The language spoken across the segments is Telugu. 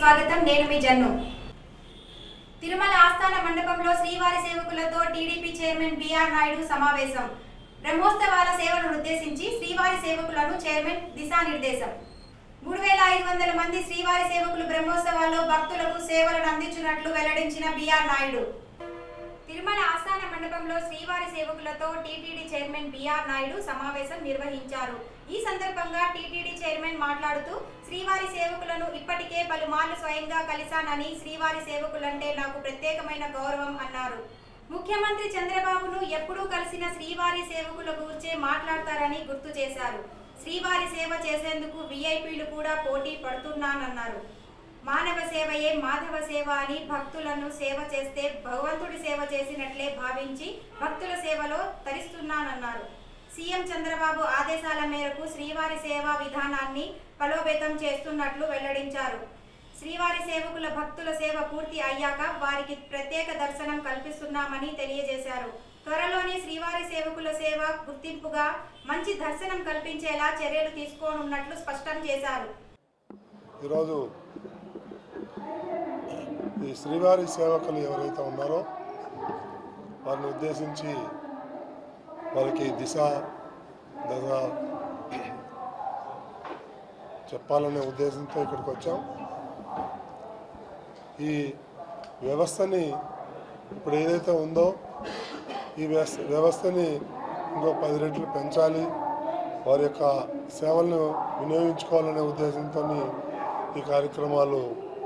స్వాగతం నేను మీ జన్ను. తిరుమల ఆస్థాన మండపంలో శ్రీవారి సేవకులతో టీడీపీ చైర్మన్ బిఆర్ నాయుడు సమావేశం. బ్రహ్మోత్సవాల సేవలను ఉద్దేశించి శ్రీవారి సేవకులను చైర్మన్ దిశానిర్దేశం. మూడు వేల ఐదు వందల మంది శ్రీవారి సేవకులు బ్రహ్మోత్సవాల్లో భక్తులకు సేవలను అందించినట్లు వెల్లడించిన బిఆర్ నాయుడు. తిరుమల ఆస్థాన మండపంలో శ్రీవారి సేవకులతో టీటీడీ చైర్మన్ బిఆర్ నాయుడు సమావేశం నిర్వహించారు. ఈ సందర్భంగా టీటీడీ చైర్మన్ మాట్లాడుతూ శ్రీవారి సేవకులను ఇప్పటికే పలుమార్లు స్వయంగా కలిశానని శ్రీవారి సేవకులంటే నాకు ప్రత్యేకమైన గౌరవం అన్నారు. ముఖ్యమంత్రి చంద్రబాబును ఎప్పుడూ కలిసిన శ్రీవారి సేవకుల గురించే మాట్లాడతారని గుర్తు చేశారు. శ్రీవారి సేవ చేసేందుకు విఐపీలు కూడా పోటీ పడుతున్నానన్నారు. మానవ సేవయే మాధవ సేవ అని భక్తులను సేవ చేస్తే భగవంతుడి సేవ చేసినట్లే భావించి భక్తుల సేవలో తరిస్తున్నానన్నారు. సీఎం చంద్రబాబు ఆదేశాల మేరకు శ్రీవారి సేవా విధానాన్ని బలోపేతం చేస్తున్నట్లు వెల్లడించారు. శ్రీవారి సేవకుల భక్తుల సేవ పూర్తి అయ్యాక వారికి ప్రత్యేక దర్శనం కల్పిస్తున్నామని తెలియజేశారు. త్వరలోనే శ్రీవారి సేవకుల సేవ గుర్తింపుగా మంచి దర్శనం కల్పించేలా చర్యలు తీసుకోనున్నట్లు స్పష్టం చేశారు. ఈరోజు ఈ శ్రీవారి సేవకులు ఎవరైతే ఉన్నారో వారిని ఉద్దేశించి వారికి దిశ దశ చెప్పాలనే ఉద్దేశంతో ఇక్కడికి వచ్చాం. ఈ వ్యవస్థని ఇప్పుడు ఏదైతే ఉందో ఈ వ్యవస్థ వ్యవస్థని ఇంకో పది రెట్లు పెంచాలి వారి యొక్క సేవలను వినియోగించుకోవాలనే ఉద్దేశంతో ఈ కార్యక్రమాలు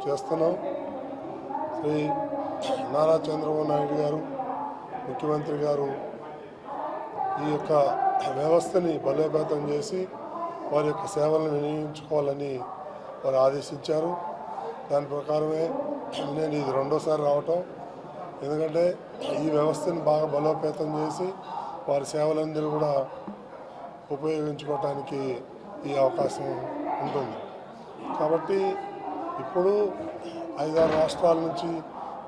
చేస్తున్నాం. శ్రీ నారా చంద్రబాబు నాయుడు గారు ముఖ్యమంత్రి గారు ఈ యొక్క వ్యవస్థని బలోపేతం చేసి వారి యొక్క సేవలను వినియోగించుకోవాలని వారు ఆదేశించారు. దాని ప్రకారమే నేను ఇది రెండోసారి రావటం. ఎందుకంటే ఈ వ్యవస్థని బాగా బలోపేతం చేసి వారి సేవలందరూ కూడా ఉపయోగించుకోవటానికి ఈ అవకాశం ఉంటుంది. కాబట్టి ఇప్పుడు ఐదారు రాష్ట్రాల నుంచి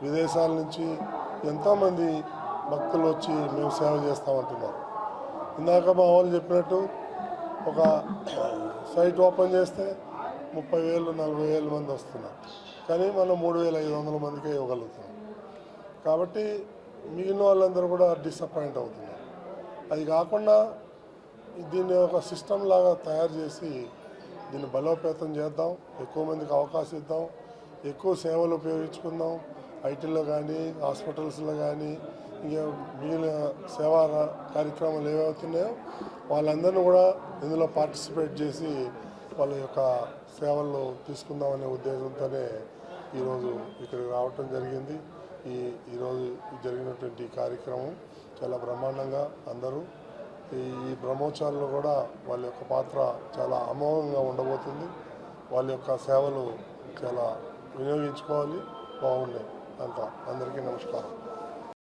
విదేశాల నుంచి ఎంతోమంది భక్తులు వచ్చి మేము సేవ చేస్తామంటున్నారు. ఇందాక మా వాళ్ళు చెప్పినట్టు ఒక సైట్ ఓపెన్ చేస్తే ముప్పై వేలు నలభై వేల మంది వస్తున్నారు. కానీ మనం మూడు వేల ఐదు వందల మందికే ఇవ్వగలుగుతున్నాం. కాబట్టి మిగిలిన వాళ్ళందరూ కూడా డిసప్పాయింట్ అవుతున్నారు. అది కాకుండా దీన్ని ఒక సిస్టమ్ లాగా తయారు చేసి దీన్ని బలోపేతం చేద్దాం ఎక్కువ మందికి అవకాశం ఇద్దాం ఎక్కువ సేవలు ఉపయోగించుకుందాం. ఐటీలో కానీ హాస్పిటల్స్లో కానీ ఇంకా మిగిలిన సేవా కార్యక్రమాలు ఏవవుతున్నాయో వాళ్ళందరినీ కూడా ఇందులో పార్టిసిపేట్ చేసి వాళ్ళ యొక్క సేవలు తీసుకుందామనే ఉద్దేశంతోనే ఈరోజు ఇక్కడికి రావటం జరిగింది. ఈ ఈరోజు జరిగినటువంటి కార్యక్రమం చాలా బ్రహ్మాండంగా అందరూ ఈ బ్రహ్మోత్సవాల్లో కూడా వాళ్ళ యొక్క పాత్ర చాలా అమోఘంగా ఉండబోతుంది. వాళ్ళ యొక్క సేవలు చాలా వినియోగించుకోవాలి. బాగుండే అంతా. అందరికీ నమస్కారం.